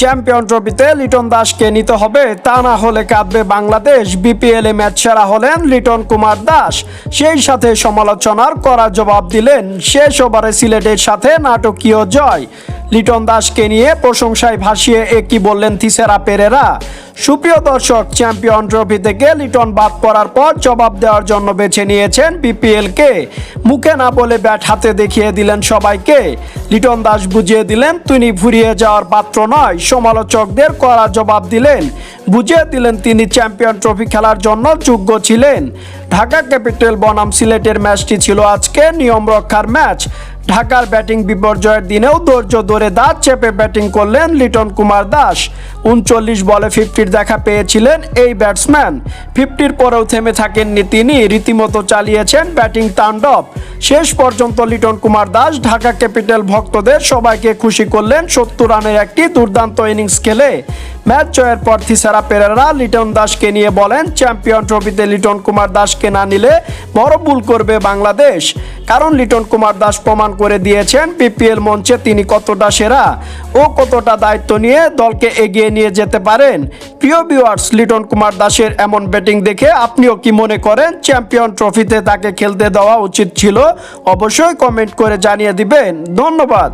Champion ট্রফিতে লিটন দাসকে নিতে হবে। তা না হলে কাঁদবে বাংলাদেশ। বিপিএল এ ম্যাচ সেরা হলেন লিটন কুমার দাস। সেই সাথে সমালোচনার করা জবাব দিলেন শেষ ওভারে সিলেটের সাথে নাটকীয় জয়। লিটন দাসকে নিয়ে প্রশংসায় ভাসিয়ে একই বললেন থিসেরা পেরেরা? সুপ্রিয় দর্শক, চ্যাম্পিয়ন ট্রফি থেকে লিটন বাদ পড়ার পর জবাব দেওয়ার জন্য বেছে নিয়েছেন বিপিএল কে মুখে না বলে ব্যাট হাতে দেখিয়ে দিলেন সবাইকে। লিটন দাস বুঝিয়ে দিলেন, তিনি ফুরিয়ে যাওয়ার পাত্র নয়। সমালোচকদের করা জবাব দিলেন, বুঝিয়ে দিলেন তিনি চ্যাম্পিয়ন ট্রফি খেলার জন্য যোগ্য ছিলেন। ঢাকা ক্যাপিটাল বনাম সিলেটের ম্যাচটি ছিল আজকে নিয়ম রক্ষার ম্যাচ। ঢাকার ব্যাটিং বিপর্যয়ের দিনেও ধৈর্য ধরে দাঁত চেপে ব্যাটিং করলেন লিটন কুমার দাস। উনচল্লিশ বলে ফিফটির দেখা পেয়েছিলেন এই ব্যাটসম্যান। ফিফটির পরেও থেমে থাকেননি তিনি, রীতিমতো চালিয়েছেন ব্যাটিং তাণ্ডব। শেষ পর্যন্ত লিটন কুমার দাস, ঢাকা ক্যাপিটাল ভক্তদের সবাইকে খুশি করলেন সত্তর রানের একটি দুর্দান্ত ইনিংস খেলে। ম্যাচ জয়ের পর থিসারা পেরেরা লিটন দাসকে নিয়ে বলেন, চ্যাম্পিয়ন ট্রফিতে লিটন কুমার দাসকে না নিলে বড় ভুল করবে বাংলাদেশ। কারণ লিটন কুমার দাস প্রমাণ করে দিয়েছেন, বিপিএল মঞ্চে তিনি কতটা সেরা ও কতটা দায়িত্ব নিয়ে দলকে এগিয়ে নিয়ে যেতে পারেন। প্রিয় ভিউয়ার্স লিটন কুমার দাসের এমন ব্যাটিং দেখে আপনিও কি মনে করেন, চ্যাম্পিয়ন ট্রফিতে তাকে খেলতে দেওয়া উচিত ছিল? অবশ্যই কমেন্ট করে জানিয়ে দিবেন। ধন্যবাদ।